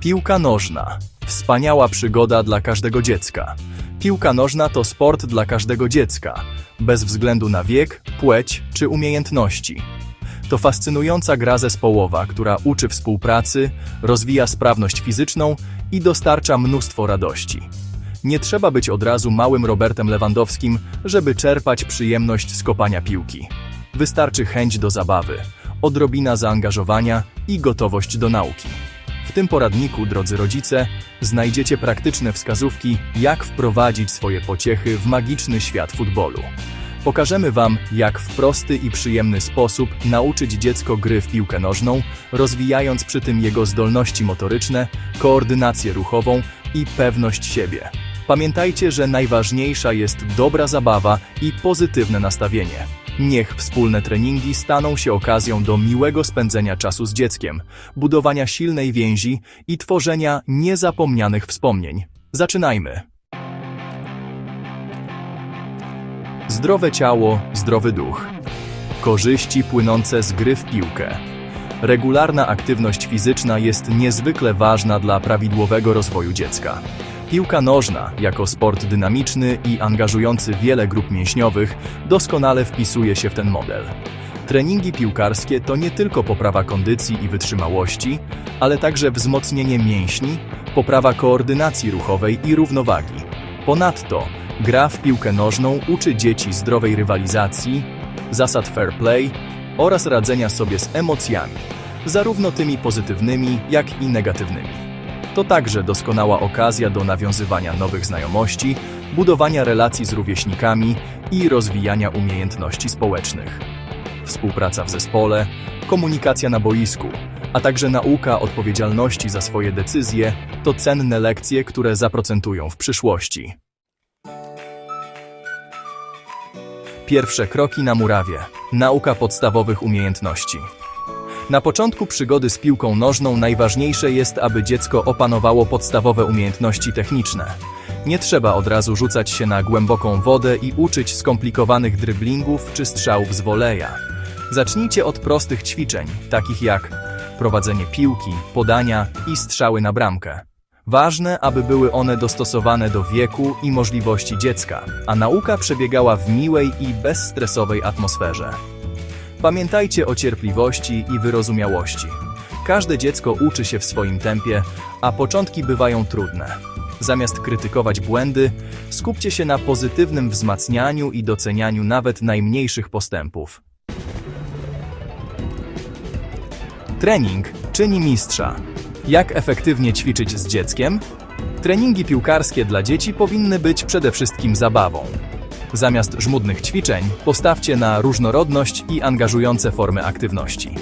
Piłka nożna. Wspaniała przygoda dla każdego dziecka. Piłka nożna to sport dla każdego dziecka, bez względu na wiek, płeć czy umiejętności. To fascynująca gra zespołowa, która uczy współpracy, rozwija sprawność fizyczną i dostarcza mnóstwo radości. Nie trzeba być od razu małym Robertem Lewandowskim, żeby czerpać przyjemność z kopania piłki. Wystarczy chęć do zabawy, odrobina zaangażowania i gotowość do nauki. W tym poradniku, drodzy rodzice, znajdziecie praktyczne wskazówki, jak wprowadzić swoje pociechy w magiczny świat futbolu. Pokażemy Wam, jak w prosty i przyjemny sposób nauczyć dziecko gry w piłkę nożną, rozwijając przy tym jego zdolności motoryczne, koordynację ruchową i pewność siebie. Pamiętajcie, że najważniejsza jest dobra zabawa i pozytywne nastawienie. Niech wspólne treningi staną się okazją do miłego spędzenia czasu z dzieckiem, budowania silnej więzi i tworzenia niezapomnianych wspomnień. Zaczynajmy! Zdrowe ciało, zdrowy duch. Korzyści płynące z gry w piłkę. Regularna aktywność fizyczna jest niezwykle ważna dla prawidłowego rozwoju dziecka. Piłka nożna, jako sport dynamiczny i angażujący wiele grup mięśniowych, doskonale wpisuje się w ten model. Treningi piłkarskie to nie tylko poprawa kondycji i wytrzymałości, ale także wzmocnienie mięśni, poprawa koordynacji ruchowej i równowagi. Ponadto, gra w piłkę nożną uczy dzieci zdrowej rywalizacji, zasad fair play oraz radzenia sobie z emocjami, zarówno tymi pozytywnymi, jak i negatywnymi. To także doskonała okazja do nawiązywania nowych znajomości, budowania relacji z rówieśnikami i rozwijania umiejętności społecznych. Współpraca w zespole, komunikacja na boisku, a także nauka odpowiedzialności za swoje decyzje to cenne lekcje, które zaprocentują w przyszłości. Pierwsze kroki na murawie. Nauka podstawowych umiejętności. Na początku przygody z piłką nożną najważniejsze jest, aby dziecko opanowało podstawowe umiejętności techniczne. Nie trzeba od razu rzucać się na głęboką wodę i uczyć skomplikowanych dryblingów czy strzałów z woleja. Zacznijcie od prostych ćwiczeń, takich jak prowadzenie piłki, podania i strzały na bramkę. Ważne, aby były one dostosowane do wieku i możliwości dziecka, a nauka przebiegała w miłej i bezstresowej atmosferze. Pamiętajcie o cierpliwości i wyrozumiałości. Każde dziecko uczy się w swoim tempie, a początki bywają trudne. Zamiast krytykować błędy, skupcie się na pozytywnym wzmacnianiu i docenianiu nawet najmniejszych postępów. Trening czyni mistrza. Jak efektywnie ćwiczyć z dzieckiem? Treningi piłkarskie dla dzieci powinny być przede wszystkim zabawą. Zamiast żmudnych ćwiczeń, postawcie na różnorodność i angażujące formy aktywności.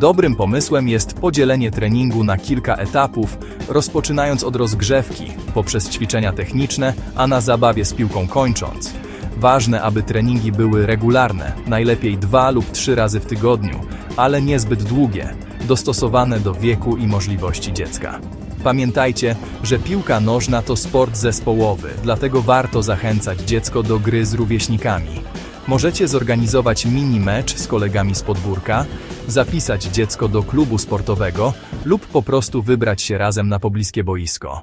Dobrym pomysłem jest podzielenie treningu na kilka etapów, rozpoczynając od rozgrzewki, poprzez ćwiczenia techniczne, a na zabawie z piłką kończąc. Ważne, aby treningi były regularne, najlepiej dwa lub trzy razy w tygodniu, ale niezbyt długie, dostosowane do wieku i możliwości dziecka. Pamiętajcie, że piłka nożna to sport zespołowy, dlatego warto zachęcać dziecko do gry z rówieśnikami. Możecie zorganizować mini mecz z kolegami z podwórka, zapisać dziecko do klubu sportowego lub po prostu wybrać się razem na pobliskie boisko.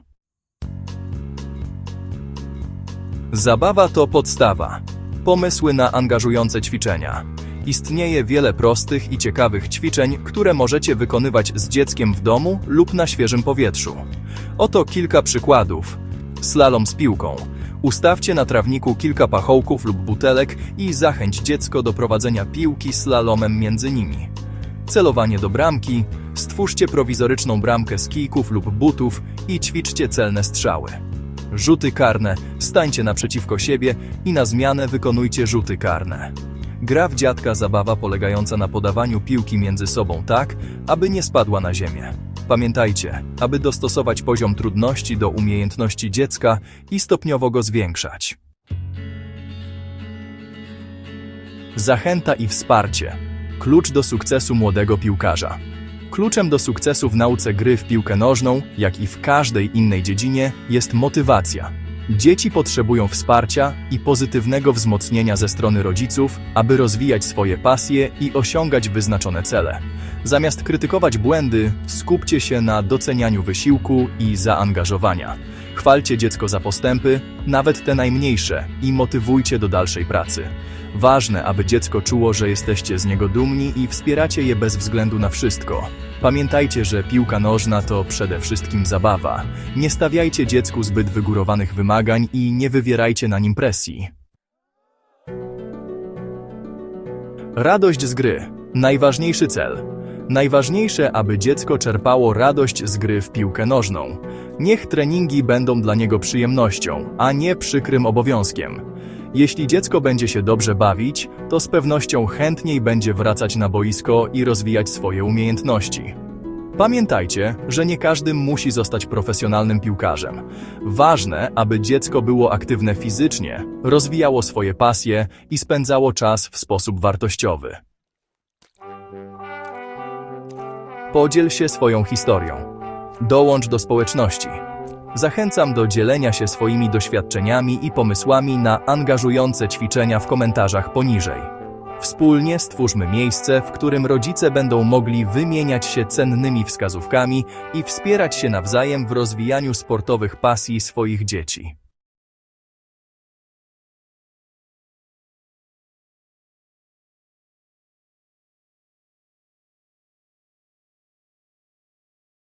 Zabawa to podstawa. Pomysły na angażujące ćwiczenia. Istnieje wiele prostych i ciekawych ćwiczeń, które możecie wykonywać z dzieckiem w domu lub na świeżym powietrzu. Oto kilka przykładów. Slalom z piłką. Ustawcie na trawniku kilka pachołków lub butelek i zachęć dziecko do prowadzenia piłki slalomem między nimi. Celowanie do bramki. Stwórzcie prowizoryczną bramkę z kijków lub butów i ćwiczcie celne strzały. Rzuty karne. Stańcie naprzeciwko siebie i na zmianę wykonujcie rzuty karne. Gra w dziadka zabawa polegająca na podawaniu piłki między sobą tak, aby nie spadła na ziemię. Pamiętajcie, aby dostosować poziom trudności do umiejętności dziecka i stopniowo go zwiększać. Zachęta i wsparcie. Klucz do sukcesu młodego piłkarza. Kluczem do sukcesu w nauce gry w piłkę nożną, jak i w każdej innej dziedzinie, jest motywacja. Dzieci potrzebują wsparcia i pozytywnego wzmocnienia ze strony rodziców, aby rozwijać swoje pasje i osiągać wyznaczone cele. Zamiast krytykować błędy, skupcie się na docenianiu wysiłku i zaangażowania. Chwalcie dziecko za postępy, nawet te najmniejsze, i motywujcie do dalszej pracy. Ważne, aby dziecko czuło, że jesteście z niego dumni i wspieracie je bez względu na wszystko. Pamiętajcie, że piłka nożna to przede wszystkim zabawa. Nie stawiajcie dziecku zbyt wygórowanych wymagań i nie wywierajcie na nim presji. Radość z gry. Najważniejszy cel. Najważniejsze, aby dziecko czerpało radość z gry w piłkę nożną. Niech treningi będą dla niego przyjemnością, a nie przykrym obowiązkiem. Jeśli dziecko będzie się dobrze bawić, to z pewnością chętniej będzie wracać na boisko i rozwijać swoje umiejętności. Pamiętajcie, że nie każdy musi zostać profesjonalnym piłkarzem. Ważne, aby dziecko było aktywne fizycznie, rozwijało swoje pasje i spędzało czas w sposób wartościowy. Podziel się swoją historią. Dołącz do społeczności. Zachęcam do dzielenia się swoimi doświadczeniami i pomysłami na angażujące ćwiczenia w komentarzach poniżej. Wspólnie stwórzmy miejsce, w którym rodzice będą mogli wymieniać się cennymi wskazówkami i wspierać się nawzajem w rozwijaniu sportowych pasji swoich dzieci.